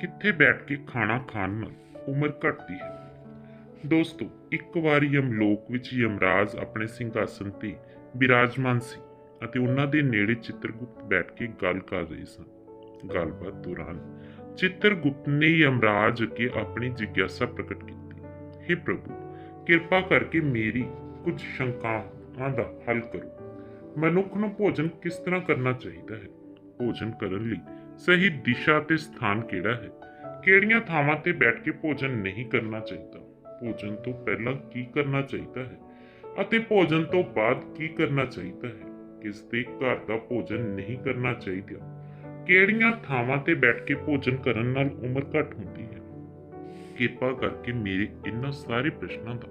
ਕਿੱਥੇ ਬੈਠ ਕੇ ਖਾਣਾ ਖਾਣ ਨਾਲ ਉਮਰ ਘਟਦੀ ਹੈ? ਦੋਸਤੋ, ਇੱਕ ਵਾਰ ਯਮਲੋਕ ਵਿੱਚ ਯਮਰਾਜ ਆਪਣੇ ਸਿੰਘਾਸਨ ਤੇ ਬਿਰਾਜਮਾਨ ਸੀ ਅਤੇ ਉਹਨਾਂ ਦੇ ਨੇੜੇ ਚਿੱਤਰਗੁਪਤ ਬੈਠ ਕੇ ਗੱਲ ਕਰ ਰਹੇ ਸਨ। ਗੱਲਬਾਤ ਦੌਰਾਨ ਚਿੱਤਰਗੁਪਤ ਨੇ ਯਮਰਾਜ ਅੱਗੇ ਆਪਣੀ ਜਿਗਿਆਸਾ ਪ੍ਰਗਟ ਕੀਤੀ। हे ਪ੍ਰਭੂ, ਕਿਰਪਾ ਕਰਕੇ ਮੇਰੀ ਕੁਝ ਸ਼ੰਕਾਵਾਂ ਦਾ ਹੱਲ ਕਰੋ। ਮਨੁੱਖ ਨੂੰ ਭੋਜਨ ਕਿਸ ਤਰ੍ਹਾਂ ਕਰਨਾ ਚਾਹੀਦਾ ਹੈ? ਭੋਜਨ ਕਰਨ ਲਈ ਸਹੀ ਦਿਸ਼ਾ ਤੇ ਸਥਾਨ ਕਿਹੜਾ ਹੈ? ਕਿਹੜੀਆਂ ਥਾਵਾਂ ਤੇ ਬੈਠ ਕੇ ਭੋਜਨ ਨਹੀਂ ਕਰਨਾ ਚਾਹੀਦਾ? ਭੋਜਨ ਤੋਂ ਪਹਿਲਾਂ ਕੀ ਕਰਨਾ ਚਾਹੀਦਾ ਹੈ? ਅਤੇ ਭੋਜਨ ਤੋਂ ਬਾਅਦ ਕੀ ਕਰਨਾ ਚਾਹੀਦਾ ਹੈ? ਕਿਸ ਦੇ ਘਰ ਦਾ ਭੋਜਨ ਨਹੀਂ ਕਰਨਾ ਚਾਹੀਦਾ? ਕਿਹੜੀਆਂ ਥਾਵਾਂ ਤੇ ਬੈਠ ਕੇ ਭੋਜਨ ਕਰਨ ਨਾਲ ਉਮਰ ਘਟ ਹੁੰਦੀ ਹੈ? ਕਿਰਪਾ ਕਰਕੇ ਮੇਰੇ ਇਹਨਾਂ ਸਾਰੇ ਪ੍ਰਸ਼ਨਾਂ ਦਾ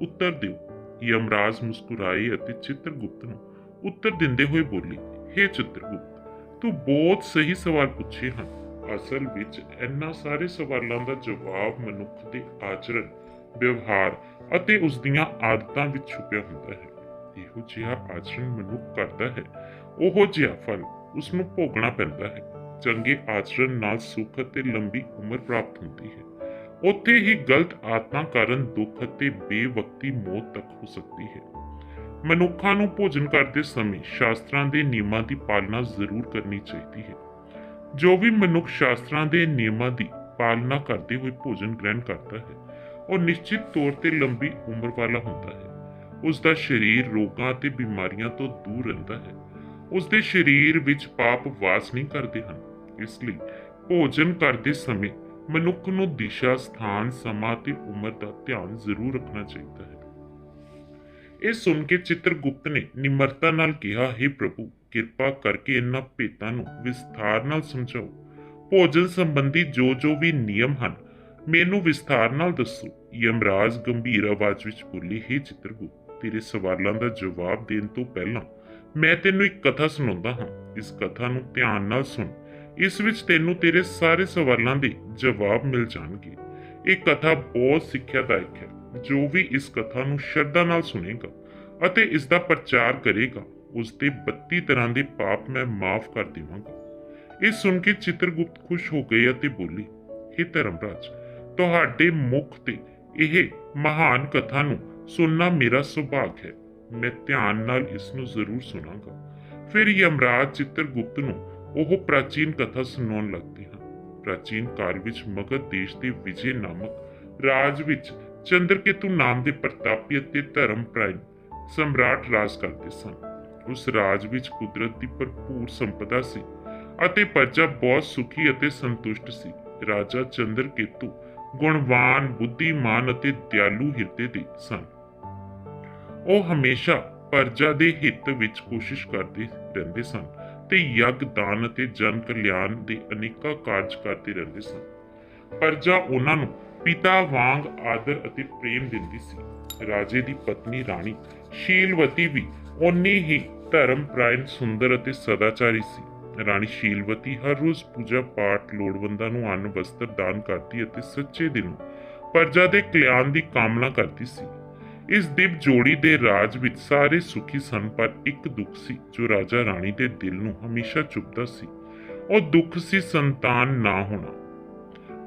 ਉੱਤਰ ਦਿਓ। ਯਮਰਾਜ ਮੁਸਕੁਰਾਏ ਅਤੇ ਚਿੱਤਰਗੁਪਤ ਨੂੰ ਉੱਤਰ ਦਿੰਦੇ ਹੋਏ ਬੋਲੀ हे ਚਿੱਤਰਗੁਪਤ ਤੂੰ ਬਹੁਤ ਸਹੀ ਸਵਾਲ ਪੁੱਛੇ ਹਨ। ਅਸਲ ਵਿੱਚ ਇਹਨਾਂ ਸਾਰੇ ਸਵਾਲਾਂ ਦਾ ਜਵਾਬ ਮਨੁੱਖ ਦੇ ਆਚਰਣ, ਵਿਵਹਾਰ ਅਤੇ ਉਸ ਦੀਆਂ ਆਦਤਾਂ ਵਿੱਚ ਛੁਪਿਆ ਹੁੰਦਾ ਹੈ। ਇਹੋ ਜਿਹਾ ਆਚਰਣ ਮਨੁੱਖ ਕਰਦਾ ਹੈ। ਉਹੋ ਜਿਹਾ ਫਲ ਉਸ ਨੂੰ ਭੋਗਣਾ ਪੈਂਦਾ ਹੈ। ਚੰਗੇ ਆਚਰਣ ਨਾਲ ਸੁੱਖ ਅਤੇ ਲੰਬੀ ਉਮਰ ਪ੍ਰਾਪਤ ਹੁੰਦੀ ਹੈ। ਉੱਥੇ ਹੀ ਗਲਤ ਆਦਤਾਂ ਕਾਰਨ ਦੁੱਖ ਅਤੇ ਬੇਵਕਤੀ ਮੌਤ ਤੱਕ ਹੋ ਸਕਦੀ ਹੈ। ਮਨੁੱਖਾਂ ਨੂੰ ਭੋਜਨ ਕਰਦੇ ਸਮੇਂ ਸ਼ਾਸਤਰਾਂ ਦੇ ਨਿਯਮਾਂ ਦੀ ਪਾਲਣਾ ਜ਼ਰੂਰ ਕਰਨੀ ਚਾਹੀਦੀ ਹੈ। ਜੋ ਵੀ ਮਨੁੱਖ ਸ਼ਾਸਤਰਾਂ ਦੇ ਨਿਯਮਾਂ ਦੀ ਪਾਲਣਾ ਕਰਦੇ ਹੋਏ ਭੋਜਨ ਗ੍ਰਹਿਣ ਕਰਦਾ ਹੈ, ਉਹ ਨਿਸ਼ਚਿਤ ਤੌਰ ਤੇ ਲੰਬੀ ਉਮਰ ਵਾਲਾ ਹੁੰਦਾ ਹੈ। ਉਸ ਦਾ ਸਰੀਰ ਰੋਗਾਂ ਅਤੇ ਬਿਮਾਰੀਆਂ ਤੋਂ ਦੂਰ ਰਹਿੰਦਾ ਹੈ। ਉਸ ਦੇ ਸਰੀਰ ਵਿੱਚ ਪਾਪ ਵਾਸ ਨਹੀਂ ਕਰਦੇ ਹਨ। ਇਸ ਲਈ ਭੋਜਨ ਕਰਦੇ ਸਮੇਂ ਮਨੁੱਖ ਨੂੰ ਦਿਸ਼ਾ, ਸਥਾਨ, ਸਮਾਂ ਤੇ ਉਮਰ ਦਾ ਧਿਆਨ ਜ਼ਰੂਰ ਰੱਖਣਾ ਚਾਹੀਦਾ ਹੈ। ਇਹ ਸੁਣ ਕੇ ਚਿੱਤਰਗੁਪਤ ਨੇ ਨਿਮਰਤਾ ਨਾਲ ਕਿਹਾ हे ਪ੍ਰਭੂ, ਕਿਰਪਾ ਕਰਕੇ ਇਹਨਾਂ ਭੇਤਾਂ ਨੂੰ ਵਿਸਥਾਰ ਨਾਲ ਸਮਝਾਓ। ਭੋਜਨ ਸੰਬੰਧੀ ਜੋ ਜੋ ਵੀ ਨਿਯਮ ਹਨ, ਮੈਨੂੰ ਵਿਸਥਾਰ ਨਾਲ ਦੱਸੋ। ਯਮਰਾਜ ਗੰਭੀਰ ਆਵਾਜ਼ ਵਿੱਚ ਬੋਲੀ हे ਚਿੱਤਰਗੁਪਤ, ਤੇਰੇ ਸਵਾਲਾਂ ਦਾ ਜਵਾਬ ਦੇਣ ਤੋਂ ਪਹਿਲਾਂ ਮੈਂ ਤੈਨੂੰ ਇੱਕ ਕਥਾ ਸੁਣਾਉਂਦਾ ਹਾਂ। ਇਸ ਕਥਾ ਨੂੰ ਧਿਆਨ ਨਾਲ ਸੁਣ। ਇਸ ਵਿੱਚ ਤੈਨੂੰ ਤੇਰੇ ਸਾਰੇ ਸਵਾਲਾਂ ਦੇ ਜਵਾਬ ਮਿਲ ਜਾਣਗੇ। ਇਹ ਕਥਾ ਬਹੁਤ ਸਿੱਖਿਆਦਾਇਕ ਹੈ। ਜੋ ਵੀ ਇਸ ਕਥਾ ਨੂੰ ਸ਼ਰਧਾ ਨਾਲ ਸੁਣੇਗਾ ਅਤੇ ਇਸ ਦਾ ਪ੍ਰਚਾਰ ਕਰੇਗਾ। ਉਸ ਦੇ 32 ਤਰ੍ਹਾਂ ਦੇ ਪਾਪ ਮੈਂ ਮਾਫ ਕਰ ਦੇਵਾਂਗਾ। ਇਹ ਸੁਣ ਕੇ ਚਿੱਤਰਗੁਪਤ ਖੁਸ਼ ਹੋ ਗਏ ਅਤੇ ਬੋਲੀ हे ਧਰਮਰਾਜ, ਤੁਹਾਡੇ ਮੁਖ ਤੇ ਇਹ ਮਹਾਨ ਕਥਾ ਨੂੰ ਸੁਣਨਾ ਮੇਰਾ ਸੁਭਾਗ ਹੈ। ਮੈਂ ਧਿਆਨ ਨਾਲ ਇਸ ਨੂੰ ਜ਼ਰੂਰ ਸੁਣਾਂਗਾ। ਫਿਰ ਯਮਰਾਜ ਚਿੱਤਰਗੁਪਤ ਨੂੰ ਉਹ ਪ੍ਰਾਚੀਨ ਕਥਾ ਸੁਣਾਉਣ ਲੱਗਦੇ ਹਨ। ਪ੍ਰਾਚੀਨ ਕਾਲ ਵਿੱਚ ਮਗਧ ਦੇਸ਼ ਦੇ ਵਿਜੇ ਨਾਮਕ ਰਾਜ ਵਿੱਚ ਚੰਦਰਕੇਤੂ ਨਾਮ ਦੇ ਪ੍ਰਤਾਪੀ ਅਤੇ ਧਰਮਪ੍ਰਾਇਣ ਸਮਰਾਟ ਰਾਜ ਕਰਦੇ ਸਨ। ਉਸ ਰਾਜ ਵਿੱਚ ਕੁਦਰਤ ਦੀ ਭਰਪੂਰ ਸੰਪਦਾ ਸੀ ਅਤੇ ਪ੍ਰਜਾ ਬਹੁਤ ਸੁਖੀ ਅਤੇ ਸੰਤੁਸ਼ਟ ਸੀ। ਰਾਜਾ ਚੰਦਰਕੇਤੂ ਗੁਣਵਾਨ, ਬੁੱਧੀਮਾਨ ਅਤੇ ਦਿਆਲੂ ਹਿਰਦੇ ਦੇ ਸਨ। ਉਹ ਹਮੇਸ਼ਾ ਪ੍ਰਜਾ ਦੇ ਹਿੱਤ ਵਿੱਚ ਕੋਸ਼ਿਸ਼ ਕਰਦੇ ਰਹਿੰਦੇ ਸਨ ਤੇ ਯਗ, ਦਾਨ ਅਤੇ ਜਨ ਕਲਿਆਣ ਦੇ ਅਨੇਕਾਂ ਕਾਰਜ ਕਰਦੇ ਰਹਿੰਦੇ ਸਨ। ਪ੍ਰਜਾ ਉਹਨਾਂ ਨੂੰ ਪਿਤਾ ਵਾਂਗ ਆਦਰ ਅਤੇ ਪ੍ਰੇਮ ਦਿੰਦੀ ਸੀ। ਰਾਜੇ ਦੀ ਪਤਨੀ ਰਾਣੀ ਸ਼ੀਲਵਤੀ ਵੀ ਓਨੀ ਹੀ ਧਰਮਪ੍ਰਾਇਣ ਸੁੰਦਰ ਅਤੇ ਸਦਾਚਾਰੀ ਸੀ। ਰਾਣੀ ਸ਼ੀਲਵਤੀ ਹਰ ਰੋਜ਼ ਪੂਜਾ ਪਾਠ ਲੋੜਵੰਦਾਂ ਨੂੰ ਅੰਨ, ਵਸਤਰ ਦਾਨ ਕਰਦੀ ਅਤੇ ਸੱਚੇ ਦਿਲੋਂ ਪ੍ਰਜਾ ਦੇ ਕਲਿਆਣ ਦੀ ਕਾਮਨਾ ਕਰਦੀ ਸੀ। ਇਸ ਦਿਵ ਜੋੜੀ ਦੇ ਰਾਜ ਵਿੱਚ ਸਾਰੇ ਸੁਖੀ ਸਨ, ਪਰ ਇੱਕ ਦੁੱਖ ਸੀ ਜੋ ਰਾਜਾ ਰਾਣੀ ਦੇ ਦਿਲ ਨੂੰ ਹਮੇਸ਼ਾ ਚੁਭਦਾ ਸੀ। ਉਹ ਦੁੱਖ ਸੀ ਸੰਤਾਨ ਨਾ ਹੋਣਾ।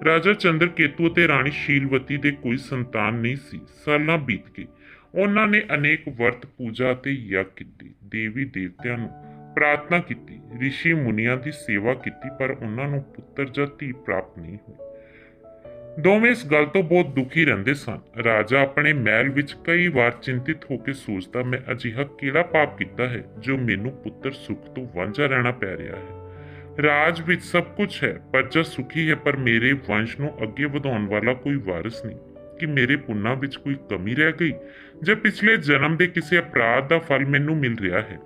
ਰਾਜਾ ਚੰਦਰ ਕੇਤੂ ਅਤੇ ਰਾਣੀ ਸ਼ੀਲਵਤੀ ਦੇ ਕੋਈ ਸੰਤਾਨ ਨਹੀਂ ਸੀ। ਸਾਲਾਂ ਬੀਤ ਗਏ। ਉਹਨਾਂ ਨੇ ਅਨੇਕ ਵਰਤ ਪੂਜਾ ਅਤੇ ਯੱਗ ਕੀਤੀ, ਦੇਵੀ ਦੇਵਤਿਆਂ ਨੂੰ ਪ੍ਰਾਰਥਨਾ ਕੀਤੀ ઋષਿ ਮੁਨੀਆਂ ਦੀ ਸੇਵਾ ਕੀਤੀ, ਪਰ ਉਹਨਾਂ ਨੂੰ ਪੁੱਤਰ ਜਾਂ ਧੀ ਪ੍ਰਾਪਤ ਨਹੀਂ ਹੋਈ। ਦੋਵੇਂ ਇਸ ਗੱਲ ਤੋਂ ਬਹੁਤ ਦੁਖੀ ਰਹਿੰਦੇ ਸਨ। ਰਾਜਾ ਆਪਣੇ ਮਹਿਲ ਵਿੱਚ ਕਈ ਵਾਰ ਚਿੰਤਿਤ ਹੋ ਕੇ ਸੋਚਦਾ, ਮੈਂ ਅਜਿਹਾ ਕਿਹੜਾ ਪਾਪ ਕੀਤਾ ਹੈ, ਜੋ ਮੈਨੂੰ ਪੁੱਤਰ ਸੁਖ ਤੋਂ ਵਾਂਝਾ ਰਹਿਣਾ ਪੈ ਰਿਹਾ ਹੈ? ਰਾਜ ਵਿੱਚ ਸਭ ਕੁਝ ਹੈ, ਪ੍ਰਜਾ ਸੁਖੀ ਹੈ, ਪਰ ਮੇਰੇ ਵੰਸ਼ ਨੂੰ ਅੱਗੇ ਵਧਾਉਣ ਵਾਲਾ ਕੋਈ ਵਾਰਿਸ ਨਹੀਂ। ਕਿ ਮੇਰੇ ਪੁੰਨਾਂ ਵਿੱਚ ਕੋਈ ਕਮੀ ਰਹਿ ਗਈ ਜਾਂ ਪਿਛਲੇ ਜਨਮ ਦੇ ਕਿਸੇ ਅਪਰਾਧ ਦਾ ਫਲ ਮੈਨੂੰ ਮਿਲ ਰਿਹਾ ਹੈ।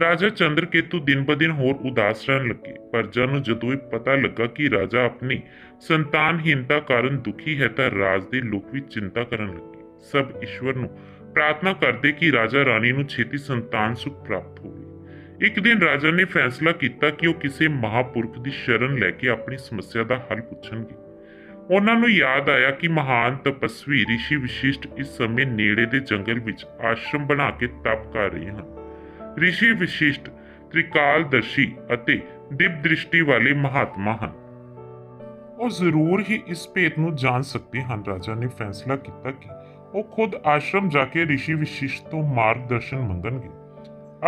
ਰਾਜਾ ਚੰਦਰਕੇਤੂ ਦਿਨ-ਬਦਿਨ ਹੋਰ ਉਦਾਸ ਰਹਿਣ ਲੱਗੇ ਪਰਜਾ ਨੂੰ ਜਦੋਂ ਇਹ ਪਤਾ ਲੱਗਾ ਕਿ ਰਾਜਾ ਆਪਣੀ ਸੰਤਾਨਹੀਨਤਾ ਕਾਰਨ ਦੁਖੀ ਹੈ ਤਾਂ ਰਾਜ ਦੇ ਲੋਕ ਵੀ ਚਿੰਤਾ ਕਰਨ ਲੱਗੇ। ਸਭ ਈਸ਼ਵਰ ਨੂੰ ਪ੍ਰਾਰਥਨਾ ਕਰਦੇ ਕਿ ਰਾਜਾ ਰਾਣੀ ਨੂੰ ਛੇਤੀ ਸੰਤਾਨ ਸੁਖ ਪ੍ਰਾਪਤ ਹੋਵੇ। ਇੱਕ ਦਿਨ ਰਾਜਾ ਨੇ ਫੈਸਲਾ ਕੀਤਾ ਕਿ ਉਹ ਕਿਸੇ ਮਹਾਪੁਰਖ ਦੀ ਸ਼ਰਨ ਲੈ ਕੇ ਆਪਣੀ ਸਮੱਸਿਆ ਦਾ ਹੱਲ ਪੁੱਛਣਗੇ। ਉਹਨਾਂ ਨੂੰ ਯਾਦ ਆਇਆ ਕਿ ਮਹਾਨ ਤਪਸਵੀ ઋષਿ ਵਿਸ਼ਿਸ਼ਟ ਇਸ ਸਮੇਂ ਨੇੜੇ ਦੇ ਜੰਗਲ ਵਿੱਚ ਆਸ਼ਰਮ ਬਣਾ ਕੇ ਤਪ ਕਰ ਰਹੇ ਹਨ ઋષਿ ਵਿਸ਼ਿਸ਼ਟ ਤ੍ਰਿਕਾਲਦਰਸ਼ੀ ਅਤੇ ਦਿਵ ਦ੍ਰਿਸ਼ਟੀ ਵਾਲੇ ਮਹਾਤਮਾ ਹਨ ਉਹ ਜ਼ਰੂਰ ਹੀ ਇਸ ਭੇਤ ਨੂੰ ਜਾਣ ਸਕਦੇ ਹਨ ਰਾਜਾ ਨੇ ਫੈਸਲਾ ਕੀਤਾ ਕਿ ਉਹ ਖੁਦ ਆਸ਼ਰਮ ਜਾ ਕੇ ਰਿਸ਼ੀ ਵਿਸ਼ਿਸ਼ਟ ਤੋਂ ਮਾਰਗਦਰਸ਼ਨ ਮੰਗਣਗੇ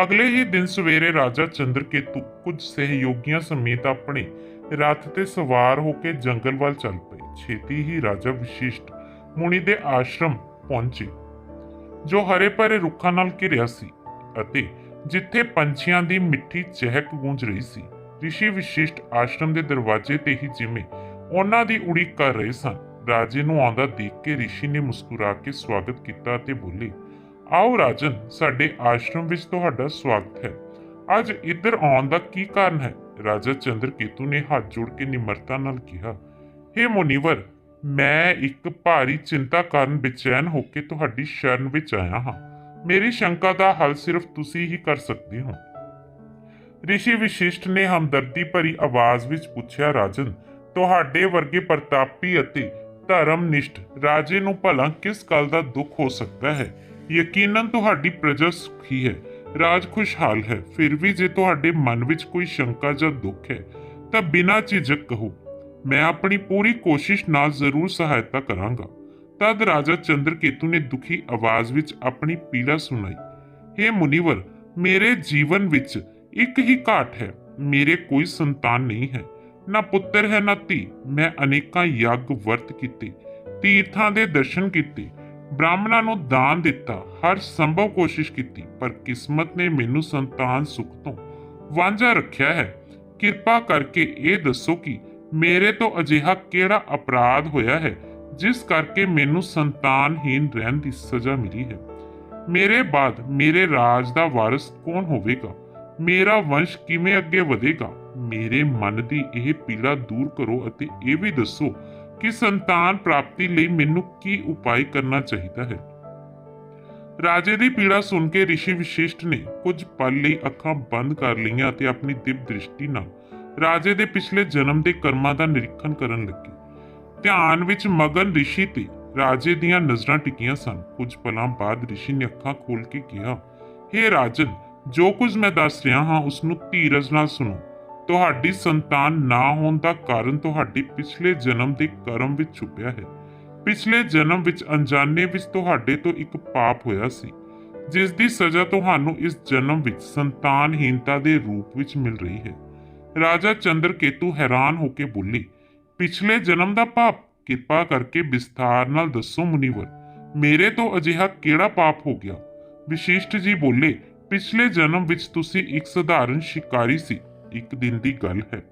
ਅਗਲੇ ਹੀ ਦਿਨ ਸਵੇਰੇ ਰਾਜਾ ਚੰਦਰਕੇਤੂ ਕੁਝ ਸਹਿਯੋਗੀਆਂ ਸਮੇਤ ਆਪਣੇ ਰੱਥ ਤੇ ਸਵਾਰ ਹੋ ਕੇ ਜੰਗਲ ਵੱਲ ਚੱਲ ਪਏ। ਛੇਤੀ ਹੀ ਰਾਜਾ ਵਿਸ਼ਿਸ਼ਟ ਮੁਨੀ ਦੇ ਆਸ਼ਰਮ ਪਹੁੰਚੇ, ਜੋ ਹਰੇ ਭਰੇ ਰੁੱਖਾਂ ਨਾਲ ਘਿਰਿਆ ਸੀ ਅਤੇ ਜਿੱਥੇ ਪੰਛੀਆਂ ਦੀ ਮਿੱਠੀ ਚਹਿਕ ਗੂੰਜ ਰਹੀ ਸੀ। ਰਿਸ਼ੀ ਵਿਸ਼ਿਸ਼ਟ ਆਸ਼ਰਮ ਦੇ ਦਰਵਾਜ਼ੇ ਤੇ ਹੀ ਜਿਵੇਂ ਉਹਨਾਂ ਦੀ ਉਡੀਕ ਕਰ ਰਹੇ ਸਨ। ਰਾਜੇ ਨੂੰ ਆਉਂਦਾ ਦੇਖ ਕੇ ਰਿਸ਼ੀ ਨੇ ਮੁਸਕਰਾ ਕੇ ਸਵਾਗਤ ਕੀਤਾ ਅਤੇ ਬੋਲੇ, ਆਓ ਰਾਜਨ, ਸਾਡੇ ਆਸ਼ਰਮ ਵਿੱਚ ਤੁਹਾਡਾ ਸਵਾਗਤ ਹੈ। ਅੱਜ ਇੱਧਰ ਆਉਣ ਦਾ ਕੀ ਕਾਰਨ ਹੈ? ਰਾਜਾ ਚੰਦਰਕੇਤੂ ਨੇ ਹੱਥ ਜੋੜ ਕੇ ਨਿਮਰਤਾ ਨਾਲ ਕਿਹਾ हे ਮੁਨੀਵਰ, ਮੈਂ ਇੱਕ ਭਾਰੀ ਚਿੰਤਾ ਕਾਰਨ ਬੇਚੈਨ ਹੋ ਕੇ ਤੁਹਾਡੀ ਸ਼ਰਨ ਵਿੱਚ ਆਇਆ ਹਾਂ। ਮੇਰੀ ਸ਼ੰਕਾ ਦਾ ਹੱਲ ਸਿਰਫ ਤੁਸੀਂ ਹੀ ਕਰ ਸਕਦੇ ਹੋ ਰਿਸ਼ੀ ਵਿਸ਼ਿਸ਼ਟ ਨੇ ਹਮਦਰਦੀ ਭਰੀ ਆਵਾਜ਼ ਵਿੱਚ ਪੁੱਛਿਆ, ਰਾਜਨ, ਤੁਹਾਡੇ ਵਰਗੇ ਪ੍ਰਤਾਪੀ ਅਤੇ ਧਰਮਨਿਸ਼ਟ ਰਾਜੇ ਨੂੰ ਭਲਾ ਕਿਸ ਗੱਲ ਦਾ ਦੁੱਖ ਹੋ ਸਕਦਾ ਹੈ? ਯਕੀਨਨ ਤੁਹਾਡੀ ਪ੍ਰਜਾ ਸੁਖੀ ਹੈ। ਰਾਜ ਖੁਸ਼ਹਾਲ ਹੈ। ਫਿਰ ਵੀ ਜੇ ਤੁਹਾਡੇ ਮਨ ਵਿੱਚ ਕੋਈ ਸ਼ੰਕਾ ਜਾਂ ਦੁੱਖ ਹੈ, ਤਾਂ ਬਿਨਾਂ ਝਿਜਕ ਕਹੋ, ਮੈਂ ਆਪਣੀ ਪੂਰੀ ਕੋਸ਼ਿਸ਼ ਨਾਲ ਜ਼ਰੂਰ ਸਹਾਇਤਾ ਕਰਾਂਗਾ। ਤਦ ਰਾਜਾ ਚੰਦਰਕੇਤੂ ਨੇ ਦੁਖੀ ਆਵਾਜ਼ ਵਿੱਚ ਆਪਣੀ ਪੀੜਾ ਸੁਣਾਈ। हे ਮੁਨੀਵਰ, ਮੇਰੇ ਜੀਵਨ ਵਿੱਚ ਇੱਕ ਹੀ ਘਾਟ ਹੈ। ਮੇਰੇ ਕੋਈ ਸੰਤਾਨ ਨਹੀਂ ਹੈ। ਨਾ ਪੁੱਤਰ ਹੈ ਨਾ ਧੀ। ਮੈਂ ਅਨੇਕਾਂ ਯੱਗ ਵਰਤ ਕੀਤੇ, ਤੀਰਥਾਂ ਦੇ ਦਰਸ਼ਨ ਕੀਤੇ ਬ੍ਰਾਹਮਣਾਂ ਨੂੰ ਦਾਨ ਦਿੱਤਾ, ਹਰ ਸੰਭਵ ਕੋਸ਼ਿਸ਼ ਕੀਤੀ, ਪਰ ਕਿਸਮਤ ਨੇ ਮੈਨੂੰ ਸੰਤਾਨ ਸੁਖ ਤੋਂ ਵਾਂਝਾ ਰੱਖਿਆ ਹੈ। ਕਿਰਪਾ ਕਰਕੇ ਇਹ ਦੱਸੋ ਕਿ ਮੇਰੇ ਤੋਂ ਅਜਿਹਾ ਕਿਹੜਾ ਅਪਰਾਧ ਹੋਇਆ ਹੈ, ਜਿਸ ਕਰਕੇ ਮੈਨੂੰ ਸੰਤਾਨਹੀਨ ਰਹਿਣ ਦੀ ਸਜ਼ਾ ਮਿਲੀ ਹੈ? ਮੇਰੇ ਬਾਅਦ ਮੇਰੇ ਰਾਜ ਦਾ ਵਾਰਿਸ ਕੌਣ ਹੋਵੇਗਾ? ਮੇਰਾ ਵੰਸ਼ ਕਿਵੇਂ ਅੱਗੇ ਵਧੇਗਾ? ਮੇਰੇ ਮਨ ਦੀ ਇਹ ਪੀੜਾ ਦੂਰ ਕਰੋ ਅਤੇ ਇਹ ਵੀ ਦੱਸੋ ਕਿ ਸੰਤਾਨ ਪ੍ਰਾਪਤੀ ਲਈ ਮੈਨੂੰ ਕੀ ਉਪਾਅ ਕਰਨਾ ਚਾਹੀਦਾ ਹੈ? ਰਾਜੇ ਦੀ ਪੀੜਾ ਸੁਣ ਕੇ ਰਿਸ਼ੀ ਵਿਸ਼ਿਸ਼ਟ ਨੇ ਕੁਝ ਪਲ ਲਈ ਅੱਖਾਂ ਬੰਦ ਕਰ ਲਈਆਂ ਅਤੇ ਆਪਣੀ ਦਿਵ ਦ੍ਰਿਸ਼ਟੀ ਨਾਲ ਰਾਜੇ ਦੇ ਪਿਛਲੇ ਜਨਮ ਦੇ ਕਰਮਾਂ ਦਾ ਨਿਰੀਖਣ ਕਰਨ ਲੱਗੇ। ਧਿਆਨ ਵਿੱਚ ਮਗਨ ਰਿਸ਼ੀ ਤੇ ਰਾਜੇ ਦੀਆਂ ਨਜ਼ਰਾਂ ਟਿਕੀਆਂ ਸਨ। ਕੁਝ ਪਲਾਂ ਬਾਅਦ ਰਿਸ਼ੀ ਨੇ ਅੱਖਾਂ ਖੋਲ ਕੇ ਕਿਹਾ हे ਰਾਜਨ, ਜੋ ਕੁਝ ਮੈਂ ਦੱਸ ਰਿਹਾ ਹਾਂ ਉਸ ਨੂੰ ਧੀਰਜ ਨਾਲ ਸੁਣੋ। ਤੁਹਾਡੀ ਸੰਤਾਨ ਨਾ ਹੋਣ ਦਾ ਕਾਰਨ ਤੁਹਾਡੀ ਪਿਛਲੇ ਜਨਮ ਦੇ ਕਰਮ ਵਿੱਚ ਛੁਪਿਆ ਹੈ। ਪਿਛਲੇ ਜਨਮ ਵਿੱਚ ਅਣਜਾਣੇ ਵਿੱਚ ਤੁਹਾਡੇ ਤੋਂ ਇੱਕ ਪਾਪ ਹੋਇਆ ਸੀ, ਜਿਸ ਦੀ ਸਜ਼ਾ ਤੁਹਾਨੂੰ ਇਸ ਜਨਮ ਵਿੱਚ ਸੰਤਾਨਹੀਨਤਾ ਦੇ ਰੂਪ ਵਿੱਚ ਮਿਲ ਰਹੀ ਹੈ। ਰਾਜਾ ਚੰਦਰਕੇਤੂ ਹੈਰਾਨ ਹੋ ਕੇ ਬੋਲੇ, ਪਿਛਲੇ ਜਨਮ ਦਾ ਪਾਪ? ਕਿਰਪਾ ਕਰਕੇ ਵਿਸਥਾਰ ਨਾਲ ਦੱਸੋ ਮੁਨੀਵਰ, ਮੇਰੇ ਤੋਂ ਅਜਿਹਾ ਕਿਹੜਾ ਪਾਪ ਹੋ ਗਿਆ? ਵਿਸ਼ਿਸ਼ਟ ਜੀ ਬੋਲੇ, ਪਿਛਲੇ ਜਨਮ ਵਿੱਚ ਤੁਸੀਂ ਇੱਕ ਸਧਾਰਨ ਸ਼ਿਕਾਰੀ ਸੀ ਇੱਕ ਦਿਨ ਦੀ ਗੱਲ ਹੈ।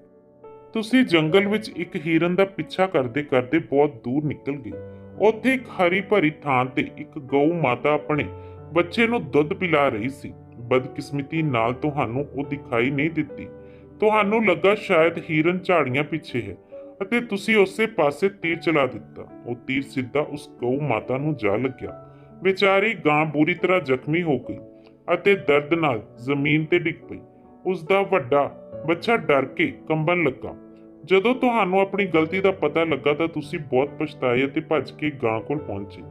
ਤੁਸੀਂ ਜੰਗਲ ਵਿੱਚ ਇੱਕ ਹਿਰਨ ਦਾ ਪਿੱਛਾ ਕਰਦੇ ਕਰਦੇ ਬਹੁਤ ਦੂਰ ਨਿਕਲ ਗਏ। ਉੱਥੇ ਇੱਕ ਹਰੀ ਭਰੀ ਥਾਂ ਤੇ ਇੱਕ ਗਊ ਮਾਤਾ ਆਪਣੇ ਬੱਚੇ ਨੂੰ ਦੁੱਧ ਪਿਲਾ ਰਹੀ ਸੀ। ਬਦਕਿਸਮਤੀ ਨਾਲ ਤੁਹਾਨੂੰ ਉਹ ਦਿਖਾਈ ਨਹੀਂ ਦਿੱਤੀ। ਤੁਹਾਨੂੰ ਲੱਗਾ ਸ਼ਾਇਦ ਹਿਰਨ ਝਾੜੀਆਂ ਪਿੱਛੇ ਹੈ ਅਤੇ ਤੁਸੀਂ ਉਸੇ ਪਾਸੇ ਤੀਰ ਚਲਾ ਦਿੱਤਾ। ਉਹ ਤੀਰ ਸਿੱਧਾ ਉਸ ਗਊ ਮਾਤਾ ਨੂੰ ਜਾ ਲੱਗਿਆ। ਵਿਚਾਰੀ ਗਾਂ ਬੁਰੀ ਤਰ੍ਹਾਂ ਜ਼ਖਮੀ ਹੋ ਗਈ ਅਤੇ ਦਰਦ ਨਾਲ ਜ਼ਮੀਨ ਤੇ ਡਿੱਗ ਪਈ। ਉਸ ਦਾ ਵੱਡਾ ਬੱਚਾ ਡਰ ਕੇ ਕੰਬਣ ਲੱਗਾ। ਜਦੋਂ ਤੁਹਾਨੂੰ ਆਪਣੀ ਗਲਤੀ ਦਾ ਪਤਾ ਲੱਗਾ ਤਾਂ ਤੁਸੀਂ ਬਹੁਤ ਪਛਤਾਏ ਅਤੇ ਭੱਜ ਕੇ ਗਾਂ ਕੋਲ ਪਹੁੰਚੇ।